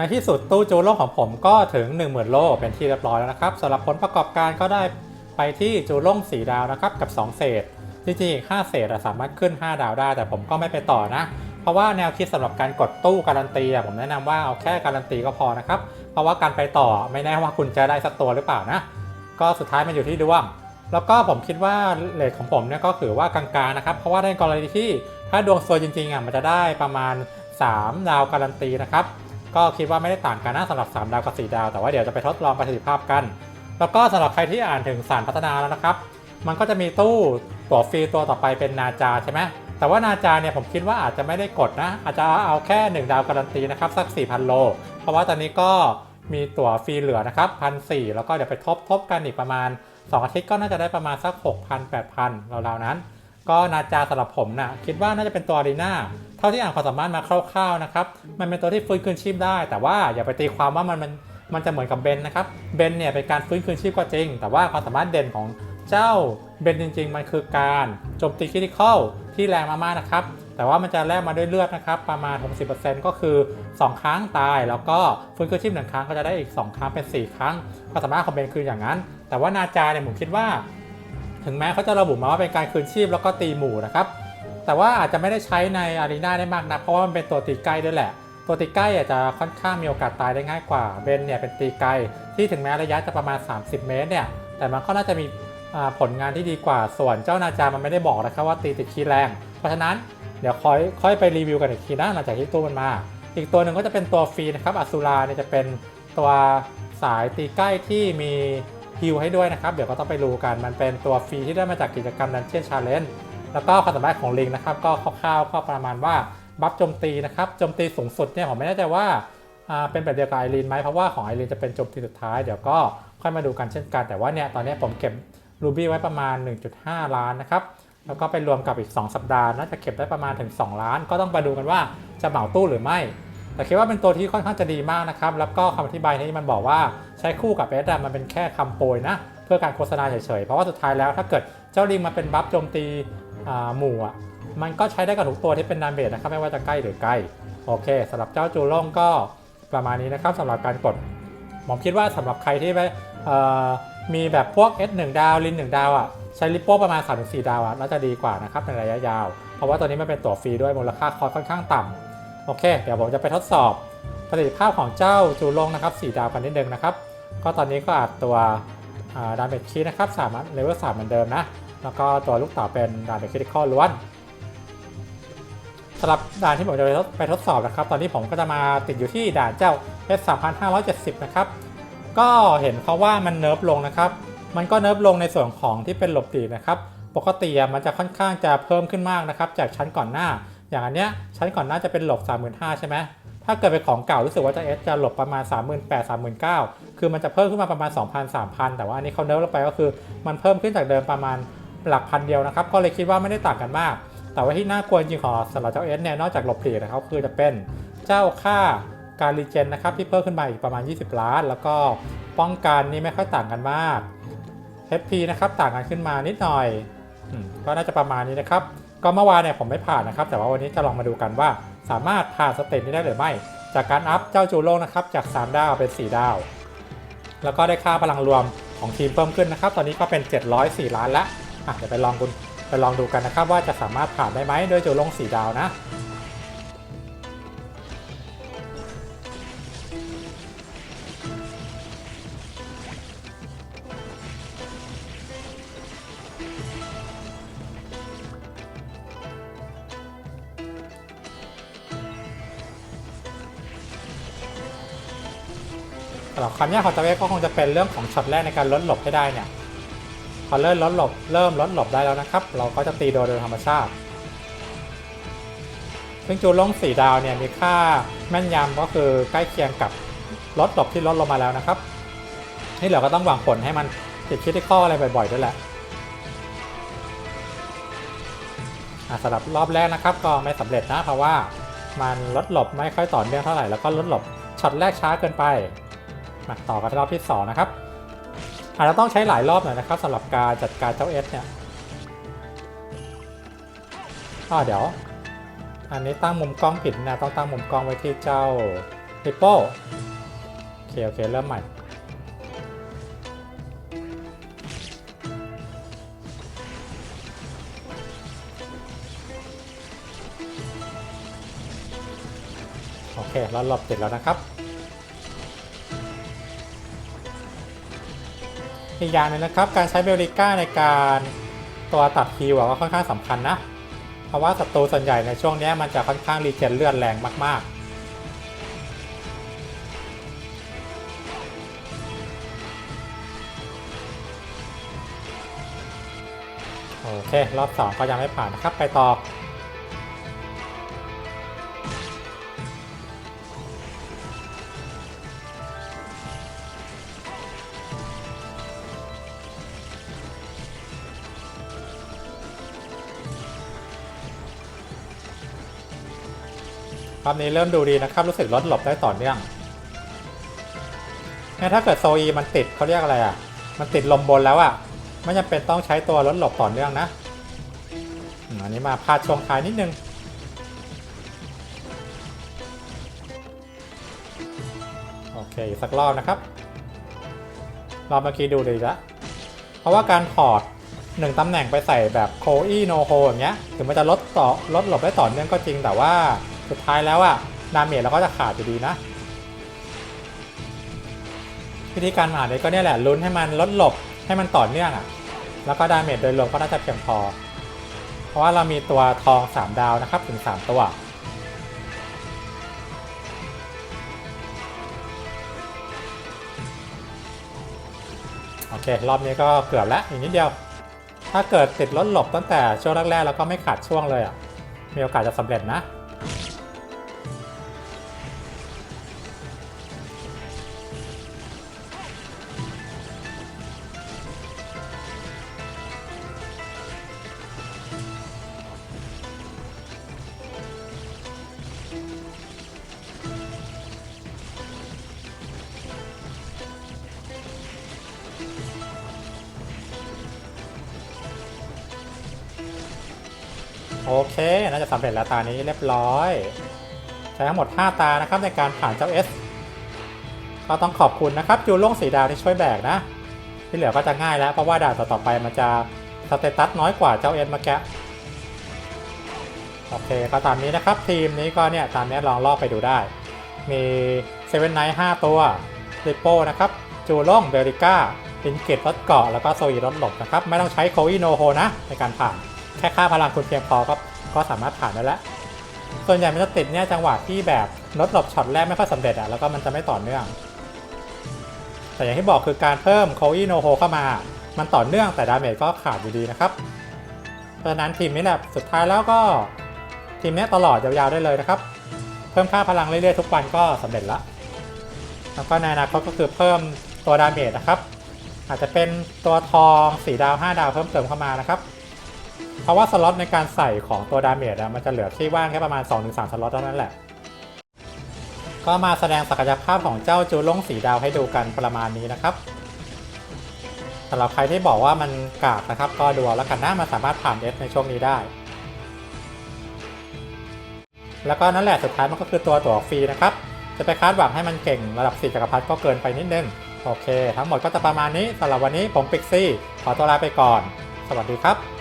ในที่สุดตู้จูโล่ของผมก็ถึง 10,000 โลเป็นที่เรียบร้อยแล้วนะครับสำหรับผลประกอบการก็ได้ไปที่จูโล่สีดาวนะครับกับ 2 เศษ จริงๆอีก5เศษอะสามารถขึ้น 5 ดาวได้ แต่ผมก็ไม่ไปต่อนะ เพราะว่าแนวคิดสำหรับการกดตู้การันตีผมแนะนำว่าเอาแค่การันตีก็พอนะครับ เพราะว่าการไปต่อไม่แน่ว่าคุณจะได้สักตัวหรือเปล่านะ ก็สุดท้ายมันอยู่ที่ดวงแล้วก็ผมคิดว่าเลทของผมเนี่ยก็ถือว่ากลางๆนะครับ เพราะว่าในกรณีที่ถ้าดวงซวยจริงๆอะมันจะได้ประมาณ 3 ดาวการันตีนะครับ ก็คิดว่าไม่ได้ต่างกันนะสำหรับ 3 ดาวกับ 4 ดาว แต่ว่าเดี๋ยวจะไปทดลองประสิทธิภาพกัน แล้วก็สำหรับใครที่อ่านถึงสารพัฒนาแล้วนะครับ มันก็จะมีตู้ตัวฟรีตัวต่อไปเป็นนาจาใช่ไหมแต่ว่านาจาเนี่ยผมคิดว่าอาจจะไม่ได้กดนะ อาจจะเอาแค่ 1 ดาวการันตีนะครับสัก 4,000 โล เพราะว่าตอนนี้ก็มีตั๋วฟรีเหลือนะครับพันสแล้วก็เดี๋ยวไปทบทบกันอีกประมาณ 2 อาทิตย์ก็น่าจะได้ประมาณสัก 6,000 8,000ราวๆนั้น ก็นาจาสำหรับผมนะ่ะคิดว่าน่าจะเป็นตัวอารีนา เท่าที่อ่านความสามารถมาคร่าวๆนะครับ มันเป็นตัวที่ฟื้นคืนชีพได้ แต่ว่าอย่าไปตีความว่ามันมันมันจะเหมือนกับเบนนะครับ เบนเนี่ยเป็นการฟื้นคืนชีพก็จริง แต่ว่าความสามารถเด่นของเจ้าเบนจริง ๆ มันคือการโจมตีคริติคอลที่แรงมากๆนะครับ แต่ว่ามันจะแลกมาด้วยเลือดนะครับ ประมาณ 60%ก็คือ 2 ครั้งตาย แล้วก็ฟื้นคืนชีพหนึ่งครั้งก็จะได้อีก 2 ครั้งเป็น 4 ครั้งความสามารถของเบนคืออย่างนั้น แต่ว่านาจาเนี่ยผมคิดว่า ถึงแม้เขาจะระบุมาว่าเป็นการคืนชีพแล้วก็ตีหมู่นะครับ แต่ว่าอาจจะไม่ได้ใช้ในอารีนาได้มากนะเพราะว่ามันเป็นตัวตีใกล้ด้วยแหละ ตัวตีใกล้อาจจะค่อนข้างมีโอกาสตายได้ง่ายกว่าเบนเนี่ยเป็นตีไกลที่ถึงแม้ระยะจะประมาณ 30 เมตรเนี่ยแต่มันก็น่าจะมีผลงานที่ดีกว่าส่วนเจ้านาจามันไม่ได้บอกนะครับว่าตีติดคีแรง เพราะฉะนั้นเดี๋ยวค่อยค่อยไปรีวิวกันอีกทีนะหลังจากที่ตู้มันมา อีกตัวหนึ่งก็จะเป็นตัวฟรีนะครับอสุราเนี่ยจะเป็นตัวสายตีใกล้ที่มีฮิลให้ด้วยนะครับ เดี๋ยวก็ต้องไปดูกันมันเป็นตัวฟรีที่ได้มาจากกิจกรรมดันเจียนชาเลนจ์ แล้วก็ความสามารถของลิงนะครับก็คร่าวๆก็ประมาณว่าบัฟโจมตีนะครับโจมตีสูงสุดเนี่ยผมไม่แน่ใจว่าเป็นแบบเดียวกับไอรีนไหมเพราะว่าของไอรีนจะเป็นโจมตีสุดท้ายเดี๋ยวก็ค่อยมาดูกันเช่นกัน แต่ว่าเนี่ยตอนนี้ผมเก็บรูบี้ไว้ประมาณ 1.5 ล้านนะครับแล้วก็ไปรวมกับอีก 2 สัปดาห์น่าจะเก็บได้ประมาณถึง 2 ล้าน ก็ต้องไปดูกันว่าจะเหมาตู้หรือไม่ แต่คิดว่าเป็นตัวที่ค่อนข้างจะดีมากนะครับแล้วก็คำอธิบายที่มันบอกว่าใช้คู่กับเอสมันเป็นแค่คำโปรยนะเพื่อการโฆษณาเฉยๆเพราะว่าสุดท้ายแล้วถ้าเกิดเจ้าลิงมาเป็นบัฟโจมตี หมู่อะมันก็ใช้ได้กับทุกตัวที่เป็นดาเมจนะครับไม่ว่าจะใกล้หรือไกลโอเคสำหรับเจ้าจูล่งก็ประมาณนี้นะครับสำหรับการกดผมคิดว่าสำหรับใครที่ไปมีแบบพวก S 1 ดาวลิน1ดาวอะใช้ลิปโป้ประมาณ 3-4 ดาวอะน่าจะดีกว่านะครับในระยะยาว เพราะว่าตัวนี้มันเป็นตัวฟรีด้วยมูลค่าคอร์สค่อนข้างต่ำโอเค เดี๋ยวผมจะไปทดสอบประสิทธิภาพของเจ้าจูลงนะครับ 4 ดาวกันนิดนึงนะครับ ก็ตอนนี้ก็อัดตัวดาเมจคีนะครับสามารถเลเวล3เหมือนเดิมนะ แล้วก็ตัวลูกเต่อเป็นด่านเมจคริติคอลล้วนสำหรับด่านที่ผมจะไปทดสอบนะครับ ตอนนี้ผมก็จะมาติดอยู่ที่ด่านเจ้า S 3570 นะครับ ก็เห็นเขาว่ามันเนิร์ฟลงนะครับ มันก็เนิร์ฟลงในส่วนของที่เป็นหลบตีนะครับ ปกติมันจะค่อนข้างจะเพิ่มขึ้นมากนะครับ จากชั้นก่อนหน้า อย่างอันเนี้ยชั้นก่อนหน้าจะเป็นหลบ 35,000ใช่ไหมถ้าเกิดเป็นของเก่ารู้สึกว่าจะ S จะหลบประมาณ 38,000 39,000 คือมันจะเพิ่มขึ้นมาประมาณ 2,000 3,000 แต่ว่าอันนี้เขาเนิร์ฟลงไปก็คือ มันเพิ่มขึ้นจากเดิมประมาณ หลักพันเดียวนะครับ ก็เลยคิดว่าไม่ได้ต่างกันมาก แต่ว่าที่น่ากลัวจริงของสำหรับเจ้าเอสเนี่ยนอกจากหลบผีนะครับคือจะเป็นเจ้าค่าการรีเจนนะครับที่เพิ่มขึ้นมาอีกประมาณ 20 ล้าน แล้วก็ป้องกันนี่ไม่ค่อยต่างกันมาก HP นะครับต่างกันขึ้นมานิดหน่อยก็น่าจะประมาณนี้นะครับ ก็เมื่อวานเนี่ยผมไม่ผ่านนะครับ แต่ว่าวันนี้จะลองมาดูกันว่า สามารถผ่านสเตจนี้ได้หรือไม่ จากการอัพเจ้าจูโร่นะครับจาก 3 ดาวเป็น 4 ดาว แล้วก็ได้ค่าพลังรวมของทีมเพิ่มขึ้นนะครับ ตอนนี้ก็เป็น 704 ล้านแล้ว อะเดี๋ยวไปลองคุณไปลองดูกันนะครับ ว่าจะสามารถผ่านได้ไหมโดยโจูโร่4ดาวนะสำหรับความยากของตะเวก็คงจะเป็นเรื่องของช็อตแรกในการลดหลบให้ได้เนี่ย พอเริ่มลดหลบเริ่มลดหลบได้แล้วนะครับ เราก็จะตีโดยโดยธรรมชาติซึ่งจูลงสีดาวเนี่ยมีค่าแม่นยำก็คือใกล้เคียงกับลดหลบที่ลดลงมาแล้วนะครับ นี่เหลือก็ต้องหวังผลให้มันติดคิดที่ข้ออะไรบ่อยๆด้วยแหละสำหรับรอบแรกนะครับก็ไม่สำเร็จนะเพราะว่ามันลดหลบไม่ค่อยต่อเนื่องเท่าไหร่แล้วก็ลดหลบช็อตแรกช้าเกินไปมาต่อกันรอบที่ 2 นะครับ อาจจะต้องใช้หลายรอบหน่อยนะครับสำหรับการจัดการเจ้าเอสเนี่ยอ่าเดี๋ยว อันนี้ตั้งมุมกล้องผิดนะต้องตั้งมุมกล้องไว้ที่เจ้าริปโป้โอเค โอเค เริ่มใหม่โอเคเราหลบติดแล้วนะครับ อีกอย่างหนึงนะครับ การใช้เบลลิก้าในการตัวตัดคิวอะก็ค่อนข้างสำคัญนะ เพราะว่าศัตรูส่วนใหญ่ในช่วงนี้มันจะค่อนข้างรีเจนเลือดแรงมากๆโอเค รอบ 2 ก็ยังไม่ผ่านนะครับ ไปต่อ รอบนี้เริ่มดูดีนะครับ รู้สึกลดหลบได้ต่อเนื่องเนี่ยถ้าเกิดโซอีมันติดเขาเรียกอะไรอะ มันติดลมบนแล้วอะ ไม่จำเป็นต้องใช้ตัวลดหลบต่อเนื่องนะ อันนี้มาพาดช่วงท้ายนิดนึง โอเค สักรอบนะครับ รอบเมื่อกี้ดูดีละ เพราะว่าการถอดหนึ่งตำแหน่งไปใส่แบบโคอีโนโฮอย่างเงี้ย ถึงมันจะลดต่อลดหลบได้ต่อเนื่องก็จริงแต่ว่า สุดท้ายแล้วอะดาเมจเราก็จะขาดอยู่ดีนะ วิธีการหาเนี่ยก็เนี่ยแหละลุ้นให้มันลดหลบให้มันต่อเนื่องอะแล้วก็ดาเมจโดยรวมก็น่าจะเพียงพอ เพราะว่าเรามีตัวทอง 3 ดาวนะครับถึง 3 ตัวโอเค รอบนี้ก็เกือบแล้วอีกนิดเดียว ถ้าเกิดติดลดหลบตั้งแต่ช่วงแรกๆแล้วก็ไม่ขาดช่วงเลยอะ มีโอกาสจะสำเร็จนะ โอเค น่าจะสำเร็จแล้วตานี้เรียบร้อย ใช้ทั้งหมด 5 ตานะครับในการผ่านเจ้า S ก็ต้องขอบคุณนะครับจูโล่งสีดาวที่ช่วยแบกนะ ที่เหลือก็จะง่ายแล้ว เพราะว่าด่านต่อๆไปมันจะสเตตัสน้อยกว่าเจ้า S เมื่อกี้โอเคก็ตามนี้นะครับ ทีมนี้ก็เนี่ย ตามนี้ลองลอกไปดูได้ มีเซเว่นไนท์5ตัวริปโป้นะครับจูโล่งเบริก้าอินเกตรถเกาะแล้วก็โซอีรถหลบนะครับ ไม่ต้องใช้โคอีโนโฮนะในการผ่าน แค่ค่าพลังคุณเพียงพอก็ก็สามารถผ่านได้แล้ว ส่วนใหญ่มันจะติดเนี่ยจังหวะที่แบบรถหลบช็อตแรกไม่ค่อยสำเร็จอะแล้วก็มันจะไม่ต่อเนื่อง แต่อย่างที่บอกคือการเพิ่มโคอีโนโฮเข้ามา มันต่อเนื่องแต่ดาเมจก็ขาดอยู่ดีนะครับ เพราะฉะนั้นทีมนี้แหละสุดท้ายแล้วก็ทีมนี้ตลอดยาวๆได้เลยนะครับ เพิ่มค่าพลังเรื่อยๆทุกวันก็สำเร็จละแล้วก็ในอนาคตก็คือเพิ่มตัวดาเมจนะครับ อาจจะเป็นตัวทอง 4 ดาว 5 ดาวเพิ่มเติมเข้ามานะครับ ราะว่าสล็อตในการใส่ของตัวดาเมจอะมันจะเหลือที่ว่างแค่ประมาณ 2-3สล็อตเท่านั้นแหละ ก็มาแสดงศักยภาพของเจ้าจูลงสีดาวให้ดูกันประมาณนี้นะครับสำหรับใครที่บอกว่ามันกากนะครับ ก็ดูเอาแล้วกันนะมันสามารถผ่าน S ในช่วงนี้ได้ แล้วก็นั่นแหละสุดท้ายมันก็คือตัวตั๋วฟรีนะครับ จะไปคาดหวังให้มันเก่งระดับ4จักรพรรดิก็เกินไปนิดนึง โอเค ทั้งหมดก็จะประมาณนี้สำหรับวันนี้ผมปิกซี่ ขอตัวลาไปก่อน สวัสดีครับ